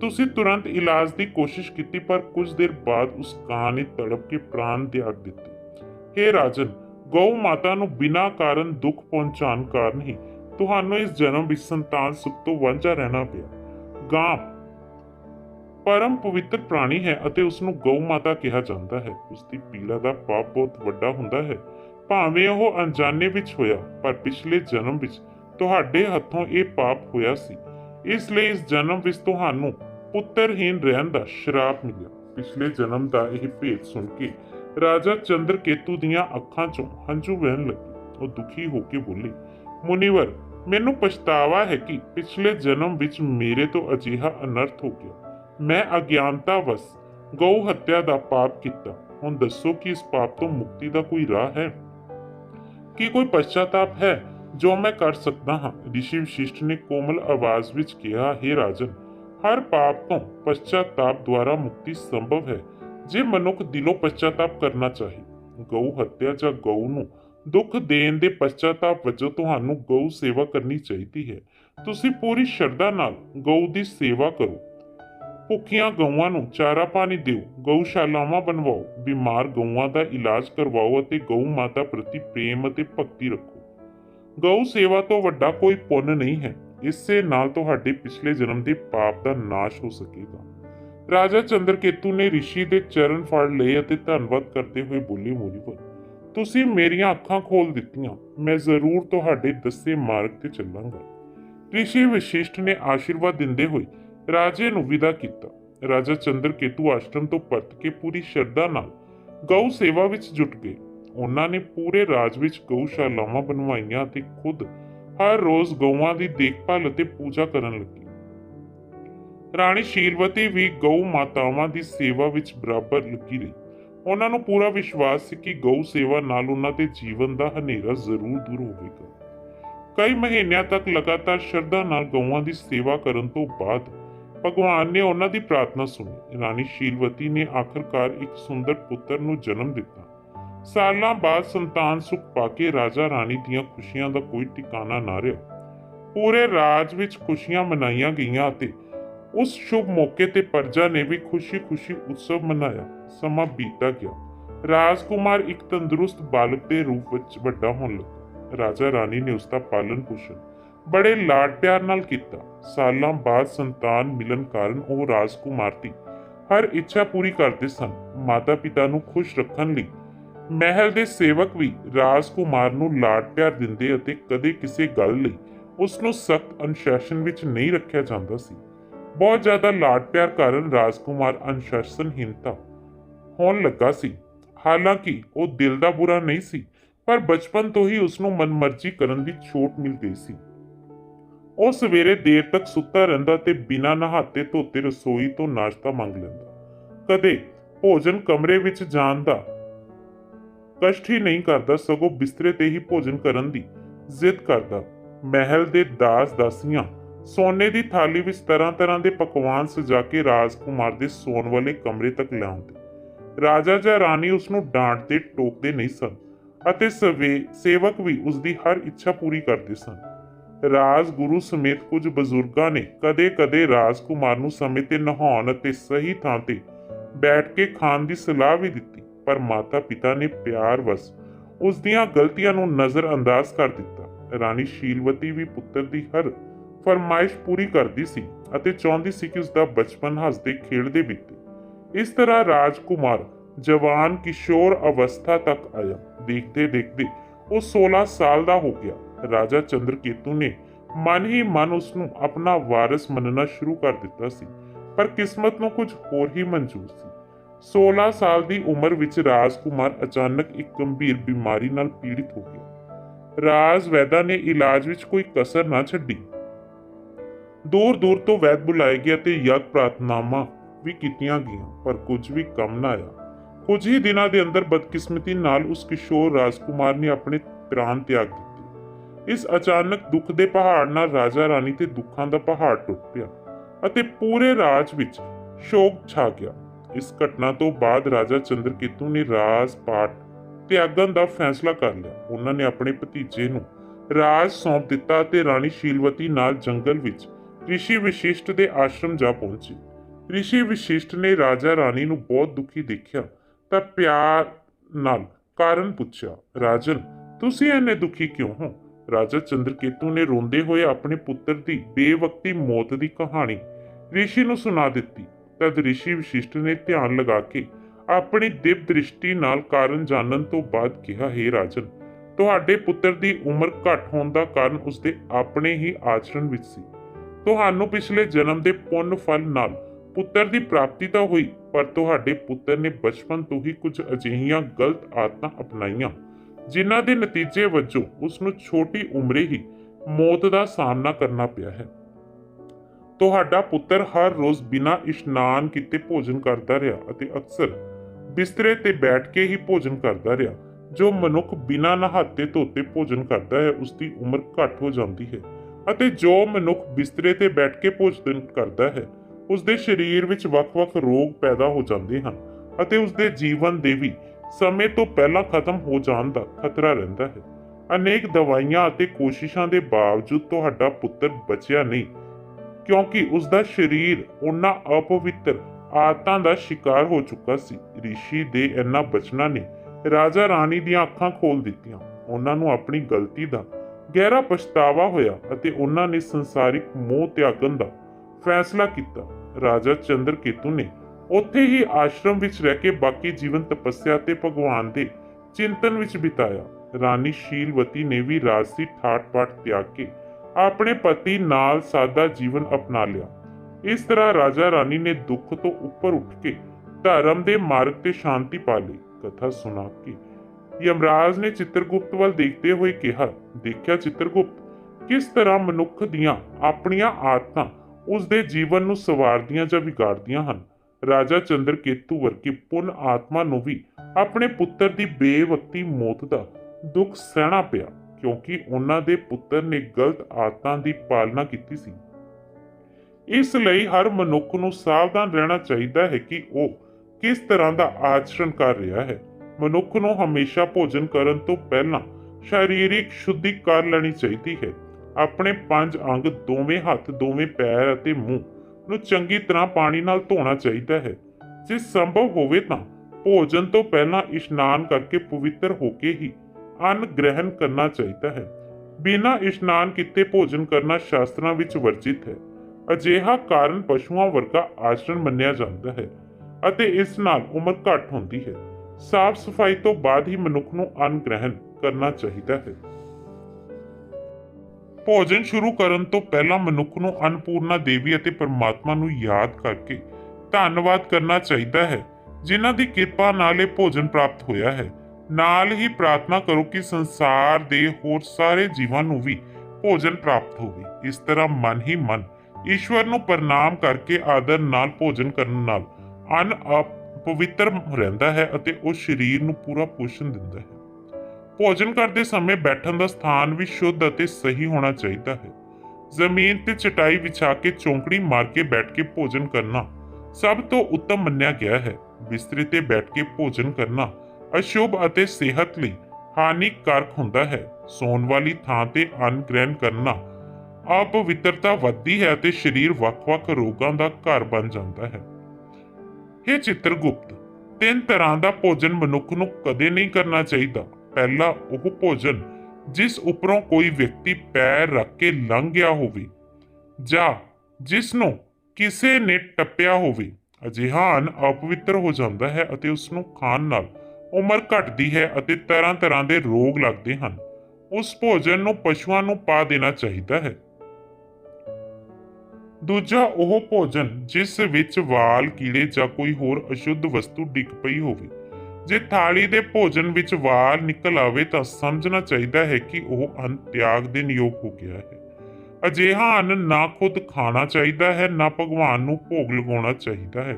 ਤੁਸੀਂ ਤੁਰੰਤ ਇਲਾਜ ਦੀ ਕੋਸ਼ਿਸ਼ ਕੀਤੀ ਪਰ ਕੁਝ ਦੇਰ ਬਾਅਦ ਉਸ ਗਾਂ ਨੇ ਤੜਪ ਕੇ ਪ੍ਰਾਣ ਤਿਆਗ ਦਿੱਤੇ। हे ਰਾਜਨ, ਗਊ ਮਾਤਾ ਨੂੰ ਬਿਨਾਂ ਕਾਰਨ ਦੁੱਖ ਪਹੁੰਚਾਉਣ ਕਾਰਨ ਹੀ ਤੁਹਾਨੂੰ ਇਸ ਜਨਮ ਵਿੱਚ ਸੰਤਾਨ ਸੁਖ ਤੋਂ ਵਾਂਝਾ ਰਹਿਣਾ ਪਿਆ। ਗਾਂ ਪਰਮ ਪਵਿੱਤਰ ਪ੍ਰਾਣੀ ਹੈ ਅਤੇ ਉਸ ਨੂੰ ਗਊ ਮਾਤਾ ਕਿਹਾ ਜਾਂਦਾ ਹੈ। ਉਸ ਦੀ ਪੀੜਾ ਦਾ ਪਾਪ ਬਹੁਤ ਵੱਡਾ ਹੁੰਦਾ ਹੈ। ਭਾਵੇਂ ਉਹ ਅਣਜਾਣੇ ਵਿੱਚ ਹੋਇਆ, ਪਰ ਪਿਛਲੇ ਜਨਮ ਵਿੱਚ ਤੁਹਾਡੇ ਹੱਥੋਂ ਇਹ ਪਾਪ ਹੋਇਆ ਸੀ। ਇਸ ਲਈ ਇਸ ਜਨਮ ਵਿੱਚ ਤੁਹਾਨੂੰ ਪੁੱਤਰਹੀਨ ਰਹਿਣ ਦਾ ਸ਼ਰਾਪ ਮਿਲਿਆ। ਪਿਛਲੇ ਜਨਮ ਦਾ ਇਹ ਭੇਦ ਸੁਣ ਕੇ ਰਾਜਾ ਚੰਦਰਕੇਤੂ ਦੀਆਂ ਅੱਖਾਂ 'ਚੋਂ ਹੰਝੂ ਵਹਿਣ ਲੱਗੇ। ਉਹ ਦੁਖੀ ਹੋ ਕੇ ਬੋਲੀ, ਮੁਨੀਵਰ, ਮੈਨੂੰ ਪਛਤਾਵਾ ਹੈ ਕਿ ਪਿਛਲੇ ਜਨਮ ਵਿੱਚ ਮੇਰੇ ਤੋਂ ਅਜਿਹਾ ਅਨਰਥ ਹੋ ਗਿਆ। ਮੈਂ ਅਗਿਆਨਤਾ ਵਸ, ਗਊ ਹੱਤਿਆ ਦਾ ਪਾਪ ਕੀਤਾ। ਹੁਣ ਦੱਸੋ ਕਿ ਇਸ ਪਾਪ ਤੋਂ ਮੁਕਤੀ ਦਾ ਕੋਈ ਰਾਹ ਹੈ? ਕੀ ਕੋਈ ਪਛਤਾਤਾਪ ਹੈ ਜੋ ਮੈਂ ਕਰ ਸਕਦਾ ਹਾਂ? ਰਿਸ਼ੀ ਵਿਸ਼ਿਸ਼ਟ ਨੇ ਕੋਮਲ ਆਵਾਜ਼ ਵਿੱਚ ਕਿਹਾ हे ਰਾਜਨ, ਹਰ ਪਾਪ ਤੋਂ ਪਛਤਾਤਾਪ ਦੁਆਰਾ ਮੁਕਤੀ ਸੰਭਵ ਹੈ, ਜੇ ਮਨੁੱਖ ਦਿਲੋਂ ਪਛਤਾਤਾਪ ਕਰਨਾ ਚਾਹੇ। ਗਊ ਹੱਤਿਆ ਜਾਂ ਗਊ ਨੂੰ ਦੁੱਖ ਦੇਣ ਦੇ ਪਛਤਾਤਾਪ ਵਜੋਂ ਤੁਹਾਨੂੰ ਗਊ ਸੇਵਾ ਕਰਨੀ ਚਾਹੀਦੀ ਹੈ। ਤੁਸੀਂ ਪੂਰੀ ਸ਼ਰਧਾ ਨਾਲ ਗਊ ਦੀ ਸੇਵਾ ਕਰੋ। ਭੁੱਖੀਆਂ ਗਊਆਂ ਨੂੰ ਚਾਰਾ ਪਾਣੀ ਦਿਓ, ਗਊਸ਼ਾਲਾਵਾਂ ਬਣਵਾਓ, ਬਿਮਾਰ ਗਊਆਂ ਦਾ ਇਲਾਜ ਕਰਵਾਓ ਅਤੇ ਗਊ ਮਾਤਾ ਪ੍ਰਤੀ ਪ੍ਰੇਮ ਅਤੇ ਭਗਤੀ ਰੱਖੋ। ਗਊ ਸੇਵਾ ਤੋਂ ਵੱਡਾ ਕੋਈ ਪੁੰਨ ਨਹੀਂ ਹੈ, ਇਸੇ ਨਾਲ ਤੁਹਾਡੇ ਪਿਛਲੇ ਜਨਮ ਦੇ ਪਾਪ ਦਾ ਨਾਸ਼ ਹੋ ਸਕੇਗਾ। ਰਾਜਾ ਚੰਦਰਕੇਤੂ ਨੇ ਰਿਸ਼ੀ ਦੇ ਚਰਨ ਫੜ ਲਏ ਅਤੇ ਧੰਨਵਾਦ ਕਰਦੇ ਹੋਏ ਬੋਲੇ ਮੁਨੀਵਰ ਤੁਸੀਂ ਮੇਰੀਆਂ ਅੱਖਾਂ ਖੋਲ ਦਿੱਤੀਆਂ, ਮੈਂ ਜ਼ਰੂਰ ਤੁਹਾਡੇ ਦੱਸੇ ਮਾਰਗ ਤੇ ਚੱਲਾਂਗਾ। ਰਿਸ਼ੀ ਵਿਸ਼ਿਸ਼ਟ ਨੇ ਆਸ਼ੀਰਵਾਦ ਦਿੰਦੇ ਹੋਏ ਰਾਜੇ ਨੂੰ ਵਿਦਾ ਕੀਤਾ। ਰਾਜਾ ਚੰਦਰ ਕੇਤੂ ਆਸ਼ਰਮ ਤੋਂ ਪਰਤ ਕੇ ਪੂਰੀ ਸ਼ਰਧਾ ਨਾਲ ਗਊ ਸੇਵਾ ਵਿੱਚ ਜੁਟ ਗਏ। ਉਹਨਾਂ ਨੇ ਪੂਰੇ ਰਾਜ ਵਿੱਚ ਗਊਸ਼ਾਲਾਵਾਂ ਬਣਵਾਈਆਂ ਤੇ ਖੁਦ ਹਰ ਰੋਜ਼ ਗਊਆਂ ਦੀ ਦੇਖਭਾਲ ਅਤੇ ਪੂਜਾ ਕਰਨ ਲੱਗੇ। ਰਾਣੀ ਸ਼ੀਲਵਤੀ ਵੀ ਗਊ ਮਾਤਾਵਾਂ ਦੀ ਸੇਵਾ ਵਿੱਚ ਬਰਾਬਰ ਲੱਗੀ ਰਹੀ। ਉਹਨਾਂ ਨੂੰ ਪੂਰਾ ਵਿਸ਼ਵਾਸ ਸੀ ਕਿ ਗਊ ਸੇਵਾ ਨਾਲ ਉਹਨਾਂ ਦੇ ਜੀਵਨ ਦਾ ਹਨੇਰਾ ਜ਼ਰੂਰ ਦੂਰ ਹੋਵੇਗਾ। ਕਈ ਮਹੀਨਿਆਂ ਤੱਕ ਲਗਾਤਾਰ ਸ਼ਰਧਾ ਨਾਲ ਗਊਆਂ ਦੀ ਸੇਵਾ ਕਰਨ ਤੋਂ ਬਾਅਦ ਭਗਵਾਨ ਨੇ ਉਹਨਾਂ ਦੀ ਪ੍ਰਾਰਥਨਾ ਸੁਣੀ। ਰਾਣੀ ਸ਼ੀਲਵਤੀ ਨੇ ਆਖਰਕਾਰ ਇੱਕ ਸੁੰਦਰ ਪੁੱਤਰ ਨੂੰ ਜਨਮ ਦਿੱਤਾ। ਸਾਲਾਂ ਬਾਅਦ ਸੰਤਾਨ ਸੁਖ ਪਾ ਕੇ ਰਾਜਾ ਰਾਣੀ ਦੀਆਂ ਖੁਸ਼ੀਆਂ ਦਾ ਕੋਈ ਟਿਕਾਣਾ ਨਾ ਰਿਹਾ। ਪੂਰੇ ਰਾਜ ਵਿੱਚ ਖੁਸ਼ੀਆਂ ਮਨਾਈਆਂ ਗਈਆਂ ਅਤੇ ਉਸ ਸ਼ੁਭ ਮੌਕੇ ਤੇ ਪਰਜਾ ਨੇ ਵੀ ਖੁਸ਼ੀ-ਖੁਸ਼ੀ ਉਤਸਵ ਮਨਾਇਆ। ਸਮਾਂ ਬੀਤਦਾ ਗਿਆ। ਰਾਜਕੁਮਾਰ ਇੱਕ ਤੰਦਰੁਸਤ ਬਾਲਕ ਦੇ ਰੂਪ ਵਿੱਚ ਵੱਡਾ ਹੋਣ ਲੱਗਾ। ਰਾਜਾ ਰਾਣੀ ਨੇ ਉਸ ਦਾ ਪਾਲਣ ਪੋਸ਼ਣ ਬੜੇ ਲਾਡ ਪਿਆਰ ਨਾਲ ਕੀਤਾ। ਸਾਲਾਂ ਬਾਅਦ ਸੰਤਾਨ ਮਿਲਣ ਕਾਰਨ ਉਹ ਰਾਜਕੁਮਾਰ ਦੀ ਹਰ ਇੱਛਾ ਪੂਰੀ ਕਰਦੇ ਸਨ। ਮਾਤਾ ਪਿਤਾ ਨੂੰ ਖੁਸ਼ ਰੱਖਣ ਲਈ ਮਹਿਲ ਦੇ ਸੇਵਕ ਵੀ ਰਾਜਕੁਮਾਰ ਨੂੰ ਲਾਡ ਪਿਆਰ ਦਿੰਦੇ ਅਤੇ ਕਦੇ ਕਿਸੇ ਗੱਲ ਲਈ ਉਸ ਨੂੰ ਸਖਤ ਅਨੁਸ਼ਾਸਨ ਵਿੱਚ ਨਹੀਂ ਰੱਖਿਆ ਜਾਂਦਾ ਸੀ। ਬਹੁਤ ਜ਼ਿਆਦਾ ਲਾਡ ਪਿਆਰ ਕਾਰਨ ਰਾਜਕੁਮਾਰ ਅਨੁਸ਼ਾਸਨਹੀਨਤਾ ਹੋਣ ਲੱਗਾ ਸੀ। ਹਾਲਾਂਕਿ ਉਹ ਦਿਲ ਦਾ ਬੁਰਾ ਨਹੀਂ ਸੀ, ਪਰ ਬਚਪਨ ਤੋਂ ਹੀ ਉਸ ਨੂੰ ਮਨਮਰਜ਼ੀ ਕਰਨ ਦੀ ਛੋਟ ਮਿਲ ਗਈ ਸੀ। ਉਹ ਸਵੇਰੇ ਦੇਰ ਤੱਕ ਸੁੱਤਾ ਰਹਿੰਦਾ ਤੇ ਬਿਨਾਂ ਨਹਾਤੇ ਧੋਤੇ ਰਸੋਈ ਤੋਂ ਨਾਸ਼ਤਾ ਮੰਗ ਲੈਂਦਾ। ਕਦੇ ਭੋਜਨ ਕਮਰੇ ਵਿੱਚ ਜਾਣ ਦਾ ਕਸ਼ਟ ਹੀ ਨਹੀਂ ਕਰਦਾ, ਸਗੋਂ ਬਿਸਤਰੇ ਤੇ ਹੀ ਭੋਜਨ ਕਰਨ ਦੀ ਜ਼ਿੱਦ ਕਰਦਾ। ਮਹਿਲ ਦੇ ਦਾਸ ਦਾਸੀਆਂ ਸੋਨੇ ਦੀ ਥਾਲੀ ਵਿੱਚ ਤਰ੍ਹਾਂ-ਤਰ੍ਹਾਂ ਦੇ ਪਕਵਾਨ ਸਜਾ ਕੇ ਰਾਜਕੁਮਾਰ ਦੇ ਸੌਣ ਵਾਲੇ ਕਮਰੇ ਤੱਕ ਲਿਆਉਂਦੇ। ਰਾਜਾ ਜਾਂ ਰਾਣੀ ਉਸ ਨੂੰ ਡਾਂਟਦੇ ਟੋਕਦੇ ਨਹੀਂ ਸਨ ਅਤੇ ਸਵੇ, ਸੇਵਕ ਵੀ ਉਸ ਦੀ ਹਰ ਇੱਛਾ ਪੂਰੀ ਕਰਦੇ ਸਨ। ਰਾਜਗੁਰੂ ਸਮੇਤ ਕੁਝ ਬਜ਼ੁਰਗਾਂ ਨੇ ਕਦੇ-ਕਦੇ ਰਾਜਕੁਮਾਰ ਨੂੰ ਸਮੇਂ ਤੇ ਨਹਾਉਣ ਅਤੇ ਸਹੀ ਥਾਂ ਤੇ ਬੈਠ ਕੇ ਖਾਣ ਦੀ ਸਲਾਹ ਵੀ ਦਿੱਤੀ, ਪਰ ਮਾਤਾ-ਪਿਤਾ ਨੇ ਪਿਆਰ ਵਸ ਉਸ ਦੀਆਂ ਗਲਤੀਆਂ ਨੂੰ ਨਜ਼ਰ ਅੰਦਾਜ਼ ਕਰ ਦਿੱਤਾ। ਰਾਣੀ ਸ਼ੀਲਵਤੀ ਵੀ ਪੁੱਤਰ ਦੀ ਹਰ ਫਰਮਾਇਸ਼ ਪੂਰੀ ਕਰਦੀ ਸੀ ਅਤੇ ਚਾਹੁੰਦੀ ਸੀ ਕਿ ਉਸ ਦਾ ਬਚਪਨ ਹੱਸਦੇ, ਖੇਡਦੇ ਬੀਤੇ। ਇਸ ਤਰ੍ਹਾਂ ਰਾਜਕੁਮਾਰ ਜਵਾਨ ਕਿਸ਼ੋਰ ਅਵਸਥਾ ਤੱਕ ਆਇਆ। ਦੇਖਦੇ ਦੇਖਦੇ ਉਹ 16 ਸਾਲ ਦਾ ਹੋ ਗਿਆ। ਰਾਜਾ ਚੰਦਰਕੇਤੂ ਨੇ ਮਨ ਹੀ ਮਨ ਉਸ ਨੂੰ ਆਪਣਾ ਵਾਰਿਸ ਮੰਨਣਾ ਸ਼ੁਰੂ ਕਰ ਦਿੱਤਾ ਸੀ, ਪਰ ਕਿਸਮਤ ਨੂੰ ਕੁਝ ਹੋਰ ਹੀ ਮਨਜ਼ੂਰ ਸੀ। 16 ਸਾਲ ਦੀ ਉਮਰ ਵਿੱਚ ਰਾਜਕੁਮਾਰ ਅਚਾਨਕ ਇੱਕ ਗੰਭੀਰ ਬਿਮਾਰੀ ਨਾਲ ਪੀੜਿਤ ਹੋ ਗਿਆ। ਰਾਜ ਵੈਦਾ ਨੇ ਇਲਾਜ ਵਿੱਚ ਕੋਈ ਕਸਰ ਨਾ ਛੱਡੀ। ਦੂਰ ਦੂਰ ਤੋਂ ਵੈਦ ਬੁਲਾਏ ਗਏ ਤੇ ਯਗ ਪ੍ਰਾਰਥਨਾਵਾਂ ਵੀ ਕੀਤੀਆਂ ਗਈਆਂ, ਪਰ ਕੁਝ ਵੀ ਕੰਮ ਨਾ ਆਇਆ। ਕੁਝ ਹੀ ਦਿਨਾਂ ਦੇ ਅੰਦਰ ਬਦਕਿਸਮਤੀ ਨਾਲ ਉਸ ਕਿਸ਼ੋਰ ਰਾਜਕੁਮਾਰ ਨੇ ਆਪਣੇ ਪ੍ਰਾਣ ਤਿਆਗ ਦਿੱਤੇ। ਇਸ ਅਚਾਨਕ ਦੁੱਖ ਦੇ ਪਹਾੜ ਨਾਲ ਰਾਜਾ ਰਾਣੀ ਤੇ ਦੁੱਖਾਂ ਦਾ ਪਹਾੜ ਟੁੱਟ ਪਿਆ ਅਤੇ ਪੂਰੇ ਰਾਜ ਵਿੱਚ ਸ਼ੋਕ ਛਾ ਗਿਆ। ਇਸ ਘਟਨਾ ਤੋਂ ਬਾਅਦ ਰਾਜਾ ਚੰਦਰਕੇਤੂ ਨੇ ਰਾਜ ਪਾਟ ਤਿਆਗਣ ਦਾ ਫੈਸਲਾ ਕਰ ਲਿਆ। ਉਹਨਾਂ ਨੇ ਆਪਣੇ ਭਤੀਜੇ ਨੂੰ ਰਾਜ ਸੌਂਪ ਦਿੱਤਾ ਤੇ ਰਾਣੀ ਸ਼ੀਲਵਤੀ ਨਾਲ ਜੰਗਲ ਵਿੱਚ ਰਿਸ਼ੀ ਵਿਸ਼ਿਸ਼ਟ ਦੇ ਆਸ਼ਰਮ ਜਾ ਪਹੁੰਚੀ। ਰਿਸ਼ੀ ਵਿਸ਼ਿਸ਼ਟ ਨੇ ਰਾਜਾ ਰਾਣੀ ਨੂੰ ਬਹੁਤ ਦੁਖੀ ਦੇਖਿਆ ਤਾਂ ਪਿਆਰ ਨਾਲ ਕਾਰਨ ਪੁੱਛਿਆ, ਰਾਜਨ, ਤੁਸੀਂ ਇੰਨੇ ਦੁਖੀ ਕਿਉਂ ਹੋ? ਰਾਜਾ ਚੰਦਰਕੇਤੂ ਨੇ ਰੋਂਦੇ ਹੋਏ ਆਪਣੇ ਪੁੱਤਰ ਦੀ ਬੇਵਕਤੀ ਮੌਤ ਦੀ ਕਹਾਣੀ ਰਿਸ਼ੀ ਨੂੰ ਸੁਣਾ ਦਿੱਤੀ। ਤਦ ਰਿਸ਼ੀ ਵਿਸ਼ਿਸ਼ਟ ਨੇ ਧਿਆਨ ਲਗਾ ਕੇ ਆਪਣੀ ਦਿਵ ਦ੍ਰਿਸ਼ਟੀ ਨਾਲ ਕਾਰਨ ਜਾਣਨ ਤੋਂ ਬਾਅਦ ਕਿਹਾ, ਹੈ ਰਾਜਨ, ਤੁਹਾਡੇ ਪੁੱਤਰ ਦੀ ਉਮਰ ਘੱਟ ਹੋਣ ਦਾ ਕਾਰਨ ਉਸਦੇ ਆਪਣੇ ਹੀ ਆਚਰਣ ਵਿੱਚ ਸੀ। ਤੁਹਾਨੂੰ ਪਿਛਲੇ ਜਨਮ ਦੇ ਪੁੰਨ ਫਲ ਨਾਲ ਪੁੱਤਰ ਦੀ ਪ੍ਰਾਪਤੀ ਤਾਂ ਹੋਈ, ਪਰ ਤੁਹਾਡੇ ਪੁੱਤਰ ਨੇ ਬਚਪਨ ਤੋਂ ਹੀ ਕੁਝ ਅਜਿਹੀਆਂ ਗਲਤ ਆਦਤਾਂ ਅਪਣਾਈਆਂ। ਜਿਨ੍ਹਾਂ ਦੇ ਨਤੀਜੇ ਵਜੋਂ ਉਸ ਨੂੰ ਛੋਟੀ ਉਮਰੇ ਹੀ ਮੌਤ ਦਾ ਸਾਹਮਣਾ ਕਰਨਾ ਪਿਆ ਹੈ। ਤੁਹਾਡਾ ਪੁੱਤਰ ਹਰ ਰੋਜ਼ ਬਿਨਾਂ ਇਸ਼ਨਾਨ ਕੀਤੇ ਭੋਜਨ ਕਰਦਾ ਰਿਹਾ ਅਤੇ ਅਕਸਰ ਬਿਸਤਰੇ ਤੇ ਬੈਠ ਕੇ ਹੀ ਭੋਜਨ ਕਰਦਾ ਰਿਹਾ, ਜੋ ਮਨੁੱਖ ਬਿਨਾਂ ਨਹਾਤੇ ਧੋਤੇ ਭੋਜਨ ਕਰਦਾ ਹੈ ਉਸ ਦੀ ਉਮਰ ਘੱਟ ਹੋ ਜਾਂਦੀ ਹੈ ਅਤੇ ਜੋ ਮਨੁੱਖ ਬਿਸਤਰੇ ਤੇ ਬੈਠ ਕੇ ਭੋਜਨ ਕਰਦਾ ਹੈ ਉਸ ਦੇ ਸਰੀਰ ਵਿੱਚ ਵੱਖ-ਵੱਖ ਰੋਗ ਪੈਦਾ ਹੋ ਜਾਂਦੇ ਹਨ ਅਤੇ ਉਸ ਦੇ ਜੀਵਨ ਦੇ ਵੀ ਸਮੇਂ ਤੋਂ ਪਹਿਲਾਂ ਖਤਮ ਹੋ ਜਾਣ ਦਾ ਖਤਰਾ ਰਹਿੰਦਾ ਹੈ। ਅਨੇਕ ਦਵਾਈਆਂ ਅਤੇ ਕੋਸ਼ਿਸ਼ਾਂ ਦੇ ਬਾਵਜੂਦ ਤੁਹਾਡਾ ਪੁੱਤਰ ਬਚਿਆ ਨਹੀਂ, ਕਿਉਂਕਿ ਉਸ ਦਾ ਸਰੀਰ ਉਹਨਾਂ ਅਪਵਿੱਤਰ ਆਦਤਾਂ ਦਾ ਸ਼ਿਕਾਰ ਹੋ ਚੁੱਕਾ ਸੀ। ਰਿਸ਼ੀ ਦੇ ਇਹਨਾਂ ਬਚਨਾਂ ਨੇ, ਰਾਜਾ ਰਾਣੀ ਦੀਆਂ ਅੱਖਾਂ ਖੋਲ ਦਿੱਤੀਆਂ। ਉਹਨਾਂ ਨੂੰ ਆਪਣੀ ਗਲਤੀ ਦਾ ਗਹਿਰਾ ਪਛਤਾਵਾ ਹੋਇਆ ਅਤੇ ਉਹਨਾਂ ਨੇ ਸੰਸਾਰਿਕ ਮੋਹ ਤਿਆਗਣ ਦਾ ਫੈਸਲਾ ਕੀਤਾ। ਰਾਜਾ ਚੰਦਰ ਕੇਤੂ ਨੇ ਉੱਥੇ ਹੀ ਆਸ਼ਰਮ ਵਿੱਚ ਰਹਿ ਕੇ ਬਾਕੀ ਜੀਵਨ ਤਪੱਸਿਆ ਤੇ ਭਗਵਾਨ ਦੇ ਚਿੰਤਨ ਵਿੱਚ ਬਿਤਾਇਆ। ਰਾਣੀ ਸ਼ੀਲਵਤੀ ਨੇ ਵੀ ਰਾਜਸੀ ਠਾਠ ਪਾਠ ਤਿਆਗ ਕੇ ਆਪਣੇ ਪਤੀ ਨਾਲ ਸਾਦਾ ਜੀਵਨ ਅਪਣਾ ਲਿਆ। ਇਸ ਤਰ੍ਹਾਂ ਰਾਜਾ ਰਾਣੀ ਨੇ ਦੁੱਖ ਤੋਂ ਉੱਪਰ ਉੱਠ ਕੇ ਧਰਮ ਦੇ ਮਾਰਗ ਤੇ ਸ਼ਾਂਤੀ ਪਾ ਲਈ। ਕਥਾ ਸੁਣਾ ਕੇ ਯਮਰਾਜ ਨੇ ਚਿੱਤਰਗੁਪਤ ਵੱਲ ਦੇਖਦੇ ਹੋਏ ਕਿਹਾ, ਦੇਖਿਆ ਚਿੱਤਰਗੁਪਤ, ਕਿਸ ਤਰ੍ਹਾਂ ਮਨੁੱਖ ਦੀਆਂ ਆਪਣੀਆਂ ਆਦਤਾਂ ਉਸ ਦੇ ਜੀਵਨ ਨੂੰ ਸਵਾਰਦੀਆਂ ਜਾਂ ਵਿਗਾੜਦੀਆਂ ਹਨ? ਰਾਜਾ ਚੰਦਰ ਕੇਤੂ ਵਰਗੀ ਪੁੰਨ ਆਤਮਾ ਨੂੰ ਵੀ ਆਪਣੇ ਪੁੱਤਰ ਦੀ ਬੇਵਕਤੀ ਮੌਤ ਦਾ ਦੁੱਖ ਸਹਿਣਾ ਪਿਆ, ਕਿਉਂਕਿ ਉਹਨਾਂ ਦੇ ਪੁੱਤਰ ਨੇ ਗਲਤ ਆਦਤਾਂ ਦੀ ਪਾਲਣਾ ਕੀਤੀ ਸੀ। ਇਸ ਲਈ ਹਰ ਮਨੁੱਖ ਨੂੰ ਸਾਵਧਾਨ ਰਹਿਣਾ ਚਾਹੀਦਾ ਹੈ ਕਿ ਉਹ ਕਿਸ ਤਰ੍ਹਾਂ ਦਾ ਆਚਰਣ ਕਰ ਰਿਹਾ ਹੈ। ਮਨੁੱਖ ਨੂੰ ਹਮੇਸ਼ਾ ਭੋਜਨ ਕਰਨ ਤੋਂ ਪਹਿਲਾਂ ਸਰੀਰਿਕ ਸ਼ੁੱਧੀ ਕਰ ਲੈਣੀ ਚਾਹੀਦੀ ਹੈ। ਆਪਣੇ ਪੰਜ ਅੰਗ ਦੋਵੇਂ ਹੱਥ, ਦੋਵੇਂ ਪੈਰ ਅਤੇ ਮੂੰਹ ਨੂੰ ਚੰਗੀ ਤਰ੍ਹਾਂ ਪਾਣੀ ਨਾਲ ਧੋਣਾ ਚਾਹੀਦਾ ਹੈ। ਜੇ ਸੰਭਵ ਹੋਵੇ ਤਾਂ ਭੋਜਨ ਤੋਂ ਪਹਿਲਾਂ ਇਸ਼ਨਾਨ ਕਰਕੇ ਪਵਿੱਤਰ ਹੋ ਕੇ ਹੀ ਅੰਨ ਗ੍ਰਹਿਣ ਕਰਨਾ ਚਾਹੀਦਾ ਹੈ। ਬਿਨਾਂ ਇਸ਼ਨਾਨ ਕੀਤੇ ਭੋਜਨ ਕਰਨਾ ਸ਼ਾਸਤਰਾਂ ਵਿੱਚ ਵਰਜਿਤ ਹੈ। ਅਜਿਹਾ ਕਾਰਨ ਪਸ਼ੂਆਂ ਵਰਗਾ ਆਚਰਣ ਮੰਨਿਆ ਜਾਂਦਾ ਹੈ ਅਤੇ ਇਸ ਨਾਲ ਉਮਰ ਘੱਟ ਹੁੰਦੀ ਹੈ। ਸਾਫ਼ ਸਫ਼ਾਈ ਤੋਂ ਬਾਅਦ ਹੀ ਮਨੁੱਖ ਨੂੰ ਅੰਨ ਗ੍ਰਹਿਣ ਕਰਨਾ ਚਾਹੀਦਾ ਹੈ। ਭੋਜਨ ਸ਼ੁਰੂ ਕਰਨ ਤੋਂ ਪਹਿਲਾਂ ਮਨੁੱਖ ਨੂੰ ਅੰਨਪੂਰਨਾ ਦੇਵੀ ਅਤੇ ਪਰਮਾਤਮਾ ਨੂੰ ਯਾਦ ਕਰਕੇ ਧੰਨਵਾਦ ਕਰਨਾ ਚਾਹੀਦਾ ਹੈ, ਜਿਨ੍ਹਾਂ ਦੀ ਕਿਰਪਾ ਨਾਲ ਇਹ ਭੋਜਨ ਪ੍ਰਾਪਤ ਹੋਇਆ ਹੈ। ਨਾਲ ਹੀ ਪ੍ਰਾਰਥਨਾ ਕਰੋ ਕਿ ਸੰਸਾਰ ਦੇ ਹੋਰ ਸਾਰੇ ਜੀਵਾਂ ਨੂੰ ਵੀ ਭੋਜਨ ਪ੍ਰਾਪਤ ਹੋਵੇ। ਇਸ ਤਰ੍ਹਾਂ ਮਨ ਹੀ ਮਨ ਈਸ਼ਵਰ ਨੂੰ ਪ੍ਰਣਾਮ ਕਰਕੇ ਆਦਰ ਨਾਲ ਭੋਜਨ ਕਰਨ ਨਾਲ ਅੰਨ ਆਪ ਪਵਿੱਤਰ ਰਹਿੰਦਾ ਹੈ ਅਤੇ ਉਹ ਸਰੀਰ ਨੂੰ ਪੂਰਾ ਪੋਸ਼ਣ ਦਿੰਦਾ ਹੈ। ਭੋਜਨ ਕਰਦੇ ਸਮੇਂ ਬੈਠਣ ਦਾ ਸਥਾਨ ਵੀ ਸ਼ੁੱਧ ਅਤੇ ਸਹੀ ਹੋਣਾ ਚਾਹੀਦਾ ਹੈ। ਜ਼ਮੀਨ ਤੇ ਚਟਾਈ ਵਿਛਾ ਕੇ ਚੌਂਕੜੀ ਮਾਰ ਕੇ ਬੈਠ ਕੇ ਭੋਜਨ ਕਰਨਾ ਸਭ ਤੋਂ ਉੱਤਮ ਮੰਨਿਆ ਗਿਆ ਹੈ। ਬਿਸਤਰੇ ਤੇ ਬੈਠ ਕੇ ਭੋਜਨ ਕਰਨਾ ਅਸ਼ੁਭ ਅਤੇ ਸਿਹਤ ਲਈ ਹਾਨੀਕਾਰਕ ਹੁੰਦਾ ਹੈ। ਸੌਣ ਵਾਲੀ ਥਾਂ ਤੇ ਅੰਨ ਗ੍ਰਹਿਣ ਕਰਨਾ ਅਪਵਿੱਤਰਤਾ ਵੱਧਦੀ ਹੈ ਅਤੇ ਸਰੀਰ ਵੱਖ-ਵੱਖ ਰੋਗਾਂ ਦਾ ਘਰ ਬਣ ਜਾਂਦਾ ਹੈ। ਇਹ ਚਿੱਤਰਗੁਪਤ, ਤਿੰਨ ਤਰ੍ਹਾਂ ਦਾ ਭੋਜਨ ਮਨੁੱਖ ਨੂੰ ਕਦੇ ਨਹੀਂ ਕਰਨਾ ਚਾਹੀਦਾ। ਪਹਿਲਾ ਉਹ ਭੋਜਨ ਜਿਸ ਉੱਪਰੋਂ ਕੋਈ ਵਿਅਕਤੀ ਪੈਰ ਰੱਖ ਕੇ ਲੰਘ ਗਿਆ ਹੋਵੇ ਜਾਂ ਜਿਸ ਨੂੰ ਕਿਸੇ ਨੇ ਟੱਪਿਆ ਹੋਵੇ ਅਜਿਹਾ ਅਪਵਿੱਤਰ ਹੋ ਜਾਂਦਾ ਹੈ ਅਤੇ ਉਸ ਨੂੰ ਖਾਣ ਨਾਲ ਉਮਰ ਘਟਦੀ ਹੈ ਅਤੇ ਤਰ੍ਹਾਂ ਤਰ੍ਹਾਂ ਦੇ ਰੋਗ ਲੱਗਦੇ ਹਨ। ਉਸ ਭੋਜਨ ਨੂੰ ਪਸ਼ੂਆਂ ਨੂੰ ਪਾ ਦੇਣਾ ਚਾਹੀਦਾ ਹੈ। ਦੂਜਾ ਉਹ ਭੋਜਨ ਜਿਸ ਵਿੱਚ ਵਾਲ, ਕੀੜੇ ਜਾਂ ਕੋਈ ਹੋਰ ਅਸ਼ੁੱਧ ਵਸਤੂ ਡਿੱਗ ਪਈ ਹੋਵੇ ਜੇ ਥਾਲੀ ਦੇ ਭੋਜਨ ਵਿੱਚ ਵਾਰ ਨਿਕਲ ਆਵੇ ਤਾਂ ਸਮਝਣਾ ਚਾਹੀਦਾ ਹੈ ਕਿ ਉਹ ਅੰਨ ਤਿਆਗ ਦੇ ਨਿਯੋਗ ਹੋ ਗਿਆ ਹੈ। ਅਜਿਹਾ ਅੰਨ ਨਾ ਖੁਦ ਖਾਣਾ ਚਾਹੀਦਾ ਹੈ, ਨਾ ਭਗਵਾਨ ਨੂੰ ਭੋਗ ਲਗਾਉਣਾ ਚਾਹੀਦਾ ਹੈ।